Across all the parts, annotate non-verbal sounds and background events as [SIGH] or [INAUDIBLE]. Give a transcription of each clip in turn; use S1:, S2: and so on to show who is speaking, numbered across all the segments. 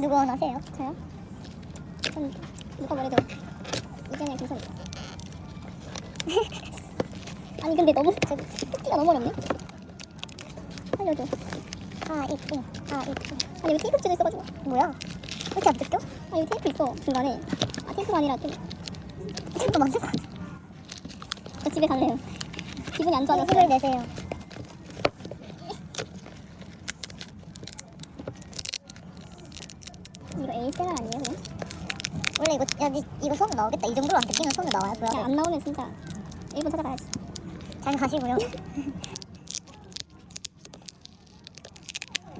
S1: 누구 원하세요?
S2: 저요? 전 누가 뭐래도 이전에 김선 [LAUGHS] 아니 근데 너무 저 뽑기가 너무 어렵네 살려줘
S1: 아, 이쁘. 아.
S2: 아니 여기 테이프 칠도 있어가지고
S1: 뭐야? 왜 이렇게 안 뜯겨?
S2: 아 여기 테이프 있어 중간에 아 테이프가 아니라 좀 [LAUGHS]
S1: 이거 만져봐.
S2: 저 집에 갈래요 기분이 안 좋아서
S1: 힘을 내세요.
S2: 이거 ASMR 아니에요 그냥?
S1: 원래 이거, 야, 니, 이거 손으로 나오겠다. 이 정도로 안 뜯기면 손으로 나와요,
S2: 야,
S1: 그러면.
S2: 안 나오면 진짜 일본 찾아가야지
S1: 잘 가시고요. [LAUGHS]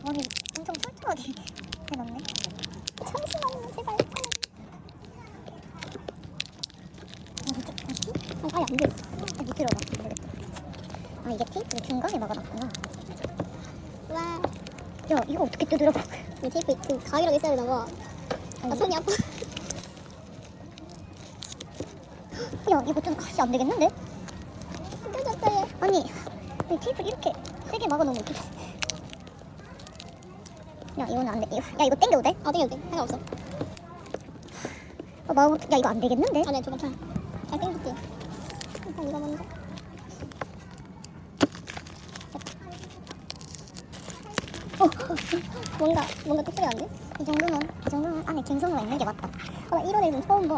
S1: 아니, 엄청 털털하게 해놨네.
S2: 잠시만요 제발 아, 아예 안 돼.
S1: 아, 밑으로 가. 모르겠다. 아, 이게 테이프를 중간에 막아놨구나.
S2: 와,
S1: 야, 이거 어떻게 뜯으라고.
S2: 이 테이프 그 가위로 있어야 되나 봐. 나
S1: 아니,
S2: 손이 아파. [LAUGHS]
S1: 야, 이거 좀 가시 안 되겠는데?
S2: 뜯어졌다 얘.
S1: 아니, 이 테이프를 이렇게 세게 막아놓으면 어떡해. 야, 이거는 안 돼. 이거, 야, 이거 땡겨도 돼?
S2: 아, 땡겨도 돼. 상관없어.
S1: 어, 마음, 야, 이거 안 되겠는데?
S2: 아니야, 저 괜찮아. 잘 땡겼지. 일단 이거 먼저. 뭔가 뭔가 돼?
S1: 이 정도면, 이 정도면 안에 김선우가 있는 게 맞다.
S2: 아, 나 이런 애는 처음 봐.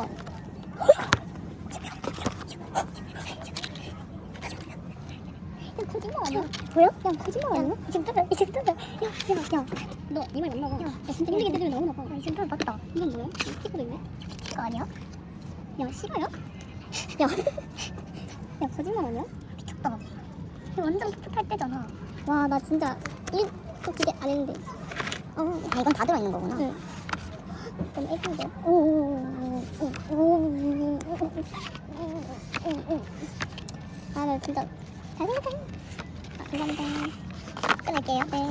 S2: 야, 거짓말 아니야?
S1: 보여?
S2: 야, 거짓말 아니야?
S1: 야, 지금 뜯어, 지금 뜯어. 야, 야, 야.
S2: 너, 니말 맞나 봐.
S1: 야,
S2: 야, 진짜 힘들게 뜯으면 너무 나빠.
S1: 아, 지금 뜯어 맞다.
S2: 이건 뭐야? 이 스티커도 있네?
S1: 이거 아니야?
S2: 야, 싫어요? 야, 야, 거짓말 아니야?
S1: 미쳤다. 완전 풋풋할 때잖아.
S2: 와, 나 진짜 1 도 기대 안 했는데.
S1: 어, 아, 이건 다 들어 있는 거구나.
S2: 응. 좀 예쁜데? 아, 나 진짜 잘생겼다. 아, 감사합니다.
S1: 끊을게요.
S2: 네.